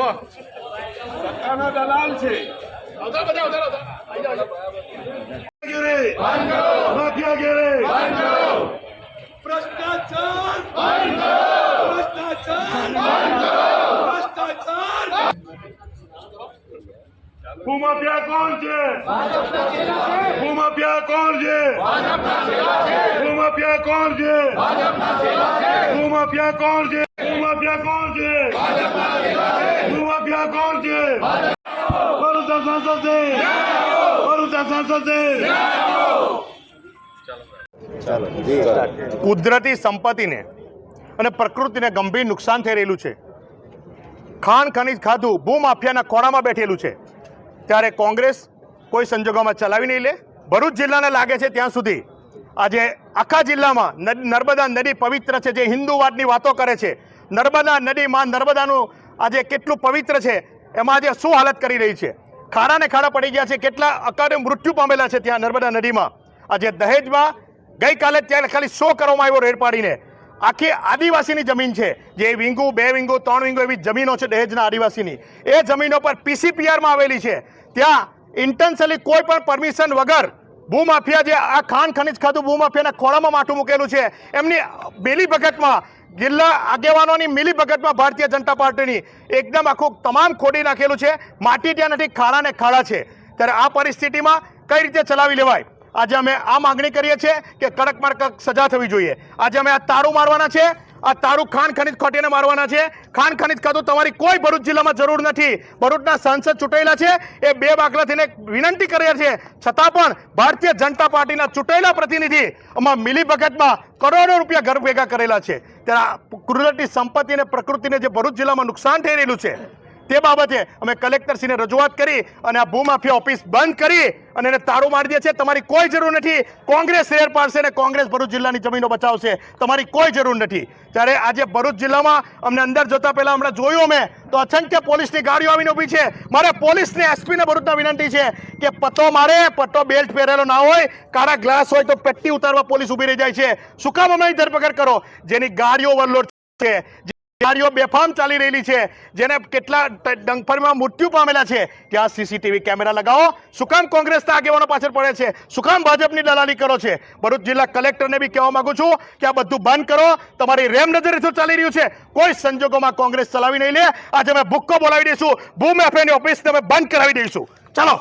જુઓ સત્તાના દલાલ છે. આવતા બધા આવતા ભ્રષ્ટાચાર. ભ્રષ્ટાચાર. ભૂમાફિયા કોણ છે? ભૂમાફિયા કોણ છે? ભૂમાફિયા કોણ છે? ભૂમાફિયા કોણ છે? ભૂમાફિયા કોણ છે? ભૂમાફિયા કોણ છે ભરૂચા સાંસદ છે ભરૂચા સાંસદ છે કુદરતી સંપત્તિને અને પ્રકૃતિને ગંભીર નુકસાન થઈ રહેલું છે. ખાણ, ખનીજ, ખાધું ભૂમાફિયાના ખોળામાં બેઠેલું છે. ત્યારે કોંગ્રેસ કોઈ સંજોગોમાં ચલાવી નહીં લે. ભરૂચ જિલ્લાને લાગે છે ત્યાં સુધી આજે આખા જિલ્લામાં નર્મદા નદી પવિત્ર છે, જે હિન્દુવાદની વાતો કરે છે. નર્મદા નદીમાં નર્મદાનું આજે કેટલું પવિત્ર છે, એમાં આજે શું હાલત કરી રહી છે? ખાડાને ખાડા પડી ગયા છે, કેટલા અકાળે મૃત્યુ પામેલા છે ત્યાં નર્મદા નદીમાં. આજે દહેજમાં ગઈકાલે ત્યારે ખાલી શો કરવામાં આવ્યો રેડ પાડીને. આખી આદિવાસીની જમીન છે, જે વિંગુ, બે વિંગુ, ત્રણ વિંગુ એવી જમીનો છે દહેજના આદિવાસીની. એ જમીનો પર પીસીપીઆરમાં આવેલી છે. ત્યાં ઇન્ટેન્શનલી કોઈ પણ પરમિશન વગર ભૂમાફિયા જે આ ખાણ ખનીજ ખાતું ભૂમાફિયાના ખોળામાં માથું મૂકેલું છે, એમની બેલી ભગતમાં જિલ્લા આગેવાનોની મિલીભગતમાં ભારતીય જનતા પાર્ટીની એકદમ આખું તમામ ખોડી નાખેલું છે. માટી ત્યાં નથી, ખાડા ને ખાડા છે. ત્યારે આ પરિસ્થિતિમાં કઈ રીતે ચલાવી લેવાય? આજે અમે આ માગણી કરીએ છીએ કે કડકમાં કડક સજા થવી જોઈએ. આજે અમે આ તારું મારવાના છે. આ તારું ખાન ખનીજ ખોટીને મારવાના છે. ખાન ખનીજ ખાતું તમારી કોઈ ભરૂચ જિલ્લામાં જરૂર નથી. ભરૂચના સાંસદ ચૂંટાયેલા છે. એ બે બાકલા થઈને વિનંતી કર્યા છે. છતાં પણ ભારતીય જનતા પાર્ટીના ચૂંટાયેલા પ્રતિનિધિ આમાં મિલી ભગતમાં કરોડો રૂપિયા ઘર ભેગા કરેલા છે. ત્યારે કુદરતી સંપત્તિ અને પ્રકૃતિને જે ભરૂચ જિલ્લામાં નુકસાન થઈ રહેલું છે તે બાબતે અમે કલેક્ટરશ્રીને રજૂઆત કરી અને આ ભૂમાફિયા ઓફિસ બંધ કરી અને એને તાળું મારી દે છે. તમારી કોઈ જરૂર નથી. કોંગ્રેસ શેર પાડશે અને કોંગ્રેસ ભરૂચ જિલ્લાની જમીનો બચાવશે. તમારી કોઈ જરૂર નથી. ત્યારે આજે ભરૂચ જિલ્લામાં અમને અંદર જતા પહેલા હમણાં જોયું અમે, તો અસંખ્ય પોલીસની ગાડીઓ આવીને ઊભી છે. મારે પોલીસને, એસપીને ભરૂચના વિનંતી છે કે પત્તો મારે પટ્ટો બેલ્ટ પહેરેલો ના હોય, કાળા ગ્લાસ હોય તો પેટ્ટી ઉતારવા પોલીસ ઊભી રહી જાય છે. શું કામ અમે ધરપકડ કરો? જેની ગાડીઓ ઓવરલોડ છે. ગાડીઓ બેફામ ચાલી રહેલી છે, જેને કેટલા ડંફરમાં મૃત્યુ પામેલા છે, ત્યાં સીસીટીવી કેમેરા લગાવો. શું કામ કોંગ્રેસના આગેવાનો પાછળ પડે છે. શું કામ ભાજપની દલાલી કરો છે. ભરૂચ જિલ્લા કલેક્ટરને બી કહેવા માંગુ છું કે આ બધું બંધ કરો. તમારી રેમ નજરે શું ચાલી રહ્યું છે. કોઈ સંજોગોમાં કોંગ્રેસ ચલાવી નહીં લે. આજે અમે ભૂક્કો બોલાવી દઈશું. ભૂમ એફએની ઓફિસ તમે બંધ કરાવી દઈશું. ચાલો.